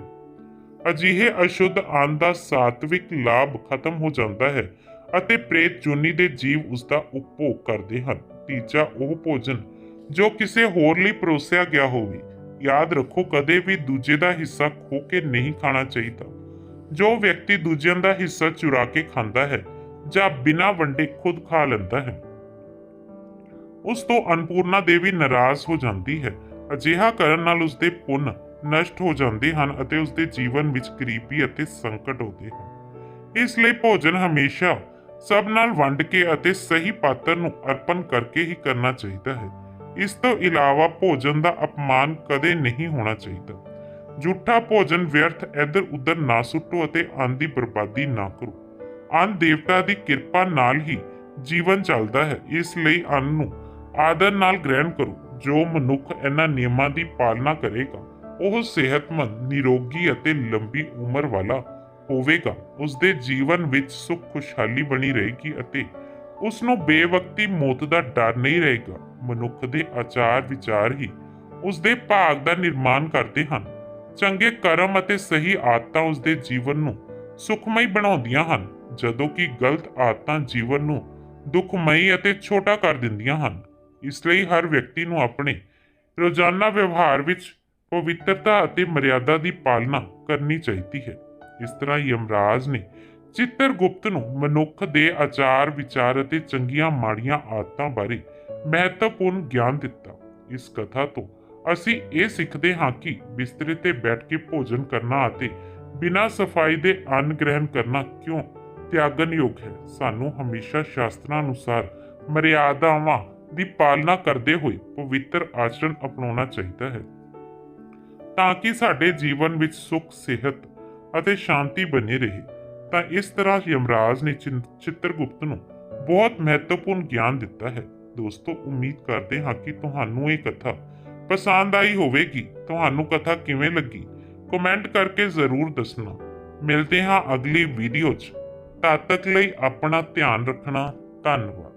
ਅਜਿਹੇ ਅਸ਼ੁੱਧ ਅੰਨ ਦਾ ਸਾਤਵਿਕ ਲਾਭ ਖਤਮ ਹੋ ਜਾਂਦਾ ਹੈ ਅਤੇ ਪ੍ਰੇਤ ਜੁਨੀ ਦੇ ਜੀਵ ਉਸ ਦਾ ਉਪਭੋਗ ਕਰਦੇ ਹਨ। ਤੀਜਾ ਉਹ ਭੋਜਨ ਜੋ ਕਿਸੇ ਹੋਰ ਲਈ ਪਰੋਸਿਆ ਗਿਆ ਹੋਵੇ। ਯਾਦ ਰੱਖੋ, ਕਦੇ ਵੀ ਦੂਜੇ ਦਾ ਹਿੱਸਾ ਖੋ ਕੇ ਨਹੀਂ ਖਾਣਾ ਚਾਹੀਦਾ। ਜੋ ਵਿਅਕਤੀ ਦੂਜਿਆਂ ਦਾ ਹਿੱਸਾ ਚੁਰਾ ਕੇ ਖਾਂਦਾ ਹੈ ਜਾਂ ਬਿਨਾਂ ਵੰਡੇ ਖੁਦ ਖਾ ਲੈਂਦਾ ਹੈ, ਉਸ ਤੋਂ ਅਨਪੂਰਨਾ ਦੇਵੀ ਨਾਰਾਜ਼ ਹੋ ਜਾਂਦੀ ਹੈ। ਅਜਿਹਾ ਕਰਨ ਨਾਲ ਉਸ ਦੇ ਪੁੰਨ ਨਸ਼ਟ ਹੋ ਜਾਂਦੇ ਹਨ ਅਤੇ ਉਸ ਦੇ ਜੀਵਨ ਵਿੱਚ ਗਰੀਬੀ ਅਤੇ ਸੰਕਟ ਆਉਂਦੇ ਹਨ। ਇਸ ਲਈ ਭੋਜਨ ਹਮੇਸ਼ਾ ਸਭ ਨਾਲ ਵੰਡ ਕੇ ਅਤੇ ਸਹੀ ਪਾਤਰ ਨੂੰ ਅਰਪਣ ਕਰਕੇ ਹੀ ਕਰਨਾ ਚਾਹੀਦਾ ਹੈ। ਇਸ ਤੋਂ ਇਲਾਵਾ ਭੋਜਨ ਦਾ ਅਪਮਾਨ ਕਦੇ ਨਹੀਂ ਹੋਣਾ ਚਾਹੀਦਾ। ਝੂਠਾ ਭੋਜਨ ਵਿਅਰਥ, ਇੱਧਰ ਉੱਧਰ ਨਾ ਸੁੱਟੋ ਅਤੇ ਅੰਨ ਦੀ ਬਰਬਾਦੀ ਨਾ ਕਰੋ। ਅੰਨ ਦੇਵਤਾ ਦੀ ਕਿਰਪਾ ਨਾਲ ਹੀ ਜੀਵਨ ਚੱਲਦਾ ਹੈ। ਇਸ ਲਈ ਅੰਨ ਨੂੰ ਆਦਰ ਨਾਲ ਗ੍ਰਹਿਣ ਕਰੋ। ਜੋ ਮਨੁੱਖ ਇਹਨਾਂ ਨਿਯਮਾਂ ਦੀ ਪਾਲਣਾ ਕਰੇਗਾ, ਉਹ ਸਿਹਤਮੰਦ, ਨਿਰੋਗੀ ਅਤੇ ਲੰਬੀ ਉਮਰ ਵਾਲਾ ਹੋਵੇਗਾ। ਉਸ ਦੇ ਜੀਵਨ ਵਿੱਚ ਸੁੱਖ, ਖੁਸ਼ਹਾਲੀ ਬਣੀ ਰਹੇਗੀ ਅਤੇ ਉਸ ਨੂੰ ਬੇਵਕਤੀ ਮੌਤ ਦਾ ਡਰ ਨਹੀਂ ਰਹੇਗਾ। ਮਨੁੱਖ ਦੇ ਆਚਾਰ ਵਿਚਾਰ ਹੀ ਉਸ ਦੇ ਭਾਗ ਦਾ ਨਿਰਮਾਣ ਕਰਦੇ ਹਨ। ਚੰਗੇ ਕਰਮ ਅਤੇ ਸਹੀ ਆਦਤਾਂ ਉਸ ਦੇ ਜੀਵਨ ਨੂੰ ਸੁਖਮਈ ਬਣਾਉਂਦੀਆਂ ਹਨ, ਜਦੋਂ ਕਿ ਗਲਤ ਆਦਤਾਂ ਜੀਵਨ ਨੂੰ ਦੁਖਮਈ ਅਤੇ ਛੋਟਾ ਕਰ ਦਿੰਦੀਆਂ ਹਨ। ਇਸ ਲਈ ਹਰ ਵਿਅਕਤੀ ਨੂੰ ਆਪਣੇ ਰੋਜ਼ਾਨਾ ਵਿਵਹਾਰ ਵਿੱਚ ਪਵਿੱਤਰਤਾ ਅਤੇ ਮਰਿਆਦਾ ਦੀ ਪਾਲਣਾ ਕਰਨੀ ਚਾਹੀਦੀ ਹੈ। ਇਸ ਤਰ੍ਹਾਂ ਯਮਰਾਜ ਨੇ ਚਿੱਤਰਗੁਪਤ ਨੂੰ ਮਨੁੱਖ ਦੇ ਆਚਾਰ, ਵਿਚਾਰ ਅਤੇ ਚੰਗੀਆਂ ਮਾੜੀਆਂ ਆਦਤਾਂ ਬਾਰੇ ਮਹੱਤਵਪੂਰਨ ਗਿਆਨ ਦਿੱਤਾ। ਇਸ ਕਥਾ ਤੋਂ ਅਸੀਂ ਇਹ ਸਿੱਖਦੇ ਹਾਂ ਕਿ ਬਿਸਤਰੇ ਤੇ ਬੈਠ ਕੇ ਭੋਜਨ ਕਰਨਾ ਅਤੇ ਬਿਨਾਂ ਸਫ਼ਾਈ ਦੇ ਅੰਨ ਗ੍ਰਹਿਣ ਕਰਨਾ ਕਿਉਂ ਤਿਆਗਨਯੋਗ ਹੈ? ਸਾਨੂੰ ਹਮੇਸ਼ਾ ਸ਼ਾਸਤਰਾਂ ਅਨੁਸਾਰ ਮਰਿਆਦਾਵਾਂ ਦੀ ਪਾਲਣਾ ਕਰਦੇ ਹੋਏ ਪਵਿੱਤਰ ਆਚਰਣ ਅਪਣਾਉਣਾ ਚਾਹੀਦਾ ਹੈ। ਤਾਂ ਕਿ ਸਾਡੇ ਜੀਵਨ ਵਿੱਚ ਸੁੱਖ, ਸਿਹਤ ਅਤੇ ਸ਼ਾਂਤੀ ਬਣੀ ਰਹੇ, ਤਾਂ ਇਸ ਤਰ੍ਹਾਂ ਯਮਰਾਜ ਨੇ ਚਿੰ- ਚਿੱਤਰਗੁਪਤ ਨੂੰ ਬਹੁਤ ਮਹੱਤਵਪੂਰਨ ਗਿਆਨ ਦਿੱਤਾ ਹੈ। ਦੋਸਤੋ, ਉਮੀਦ ਕਰਦੇ ਹਾਂ ਕਿ ਤੁਹਾਨੂੰ ਇਹ ਕਥਾ ਪਸੰਦ ਆਈ ਹੋਵੇਗੀ। ਤੁਹਾਨੂੰ ਕਥਾ ਕਿਵੇਂ ਲੱਗੀ? ਕਮੈਂਟ ਕਰਕੇ ਜ਼ਰੂਰ ਦੱਸਣਾ। ਮਿਲਦੇ ਹਾਂ ਅਗਲੀ ਵੀਡੀਓ 'ਚ। ਤਦ ਤੱਕ ਲਈ ਆਪਣਾ ਧਿਆਨ ਰੱਖਣਾ। ਧੰਨਵਾਦ।